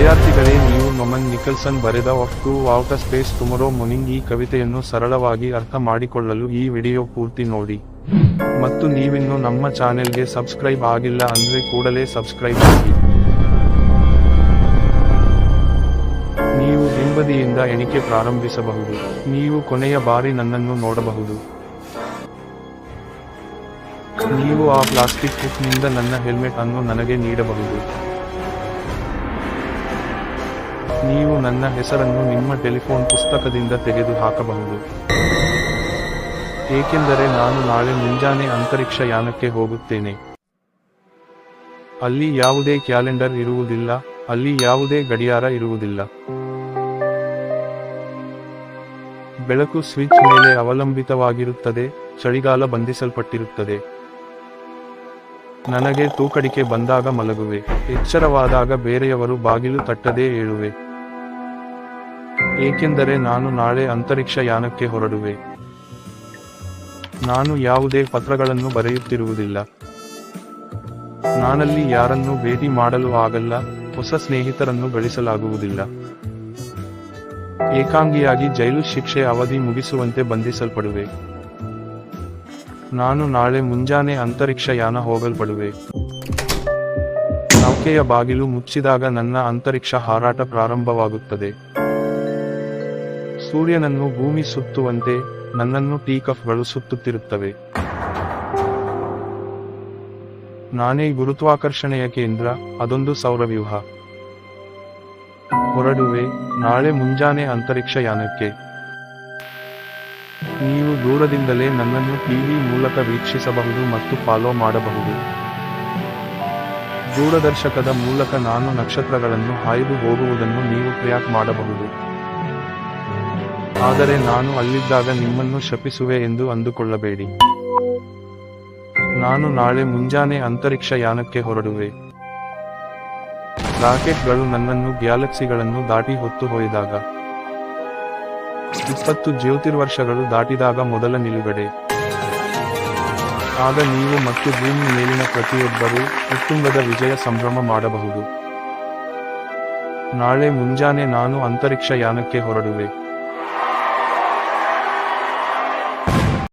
ವಿದ್ಯಾರ್ಥಿಗಳೇ, ನೀವು ನೊಮನ್ ನಿಕಲ್ಸನ್ ಬರೆದ off to outer space tomorrow morning ಈ ಕವಿತೆಯನ್ನು ಸರಳವಾಗಿ ಅರ್ಥ ಮಾಡಿಕೊಳ್ಳಲು ಈ ವಿಡಿಯೋ ಪೂರ್ತಿ ನೋಡಿ. ಮತ್ತು ನೀವಿನ್ನು ನಮ್ಮ ಚಾನೆಲ್ಗೆ ಸಬ್ಸ್ಕ್ರೈಬ್ ಆಗಿಲ್ಲ ಅಂದ್ರೆ ಕೂಡಲೇ ಸಬ್ಸ್ಕ್ರೈಬ್ ಆಗಿ ನೀವು ಹಿಂಬದಿಯಿಂದ ಎಣಿಕೆ ಪ್ರಾರಂಭಿಸಬಹುದು. ನೀವು ಕೊನೆಯ ಬಾರಿ ನನ್ನನ್ನು ನೋಡಬಹುದು. ನೀವು ಆ ಪ್ಲಾಸ್ಟಿಕ್ ಹುಕ್ನಿಂದ ನನ್ನ ಹೆಲ್ಮೆಟ್ ಅನ್ನು ನನಗೆ ನೀಡಬಹುದು. ನೀವು ನನ್ನ ಹೆಸರನ್ನು ನಿಮ್ಮ ಟೆಲಿಫೋನ್ ಪುಸ್ತಕದಿಂದ ತೆಗೆದು ಹಾಕಬಹುದು. ಏಕೆಂದರೆ ನಾನು ನಾಳೆ ಮುಂಜಾನೆ ಅಂತರಿಕ್ಷ ಯಾನಕ್ಕೆ ಹೋಗುತ್ತೇನೆ. ಅಲ್ಲಿ ಯಾವುದೇ ಕ್ಯಾಲೆಂಡರ್ ಇರುವುದಿಲ್ಲ, ಅಲ್ಲಿ ಯಾವುದೇ ಗಡಿಯಾರ ಇರುವುದಿಲ್ಲ. ಬೆಳಕು ಸ್ವಿಚ್ ಮೇಲೆ ಅವಲಂಬಿತವಾಗಿರುತ್ತದೆ, ಚಳಿಗಾಲ ಬಂಧಿಸಲ್ಪಟ್ಟಿರುತ್ತದೆ. ನನಗೆ ತೂಕಡಿಕೆ ಬಂದಾಗ ಮಲಗುವೆ, ಎಚ್ಚರವಾದಾಗ ಬೇರೆಯವರು ಬಾಗಿಲು ತಟ್ಟದೇ ಏಳುವೆ. ಏಕೆಂದರೆ ನಾನು ನಾಳೆ ಅಂತರಿಕ್ಷ ಯಾನಕ್ಕೆ ಹೊರಡುವೆ. ನಾನು ಯಾವುದೇ ಪತ್ರಗಳನ್ನು ಬರೆಯುತ್ತಿರುವುದಿಲ್ಲ. ನಾನಲ್ಲಿ ಯಾರನ್ನೂ ಭೇಟಿ ಮಾಡಲು ಆಗಲ್ಲ, ಹೊಸ ಸ್ನೇಹಿತರನ್ನು ಗಳಿಸಲಾಗುವುದಿಲ್ಲ. ಏಕಾಂಗಿಯಾಗಿ ಜೈಲು ಶಿಕ್ಷೆ ಅವಧಿ ಮುಗಿಸುವಂತೆ ಬಂಧಿಸಲ್ಪಡುವೆ. ನಾನು ನಾಳೆ ಮುಂಜಾನೆ ಅಂತರಿಕ್ಷ ಯಾನ ಹೋಗಲ್ಪಡುವೆ. ನೌಕೆಯ ಬಾಗಿಲು ಮುಚ್ಚಿದಾಗ ನನ್ನ ಅಂತರಿಕ್ಷ ಹಾರಾಟ ಪ್ರಾರಂಭವಾಗುತ್ತದೆ. ಸೂರ್ಯನನ್ನು ಭೂಮಿ ಸುತ್ತುವಂತೆ ನನ್ನನ್ನು ಟೀಕಫ್ಗಳು ಸುತ್ತುತ್ತಿರುತ್ತವೆ. ನಾನೇ ಗುರುತ್ವಾಕರ್ಷಣೆಯ ಕೇಂದ್ರ, ಅದೊಂದು ಸೌರವ್ಯೂಹ. ಹೊರಡುವೆ, ನಾಳೆ ಮುಂಜಾನೆ ಅಂತರಿಕ್ಷ ಯಾನಕ್ಕೆ ನೀವು ದೂರದಿಂದಲೇ ನನ್ನನ್ನು ಟಿವಿ ಮೂಲಕ ವೀಕ್ಷಿಸಬಹುದು ಮತ್ತು ಫಾಲೋ ಮಾಡಬಹುದು. ದೂರದರ್ಶಕದ ಮೂಲಕ ನಾನು ನಕ್ಷತ್ರಗಳನ್ನು ಹಾಯ್ದು ಹೋಗುವುದನ್ನು ನೀವು ಟ್ರ್ಯಾಕ್ ಮಾಡಬಹುದು. ಆದರೆ ನಾನು ಅಲ್ಲಿದ್ದಾಗ ನಿಮ್ಮನ್ನು ಶಪಿಸುವೆ ಎಂದು ಅಂದುಕೊಳ್ಳಬೇಡಿ. ನಾನು ನಾಳೆ ಮುಂಜಾನೆ ಅಂತರಿಕ್ಷ ಯಾನಕ್ಕೆ ಹೊರಡುವೆ. ರಾಕೆಟ್ಗಳು ನನ್ನನ್ನು ಗ್ಯಾಲಕ್ಸಿಗಳನ್ನು ದಾಟಿ ಹೊತ್ತು ಹೊಯ್ದಾಗ. ಇಪ್ಪತ್ತು ಜ್ಯೋತಿರ್ವರ್ಷಗಳು ದಾಟಿದಾಗ ಮೊದಲ ನಿಲುಗಡೆ. ಆಗ ನೀವು ಮತ್ತು ಭೂಮಿ ಮೇಲಿನ ಪ್ರತಿಯೊಬ್ಬರೂ ಕುಟುಂಬದ ವಿಜಯ ಸಂಭ್ರಮ ಮಾಡಬಹುದು. ನಾಳೆ ಮುಂಜಾನೆ ನಾನು ಅಂತರಿಕ್ಷ ಯಾನಕ್ಕೆ ಹೊರಡುವೆ.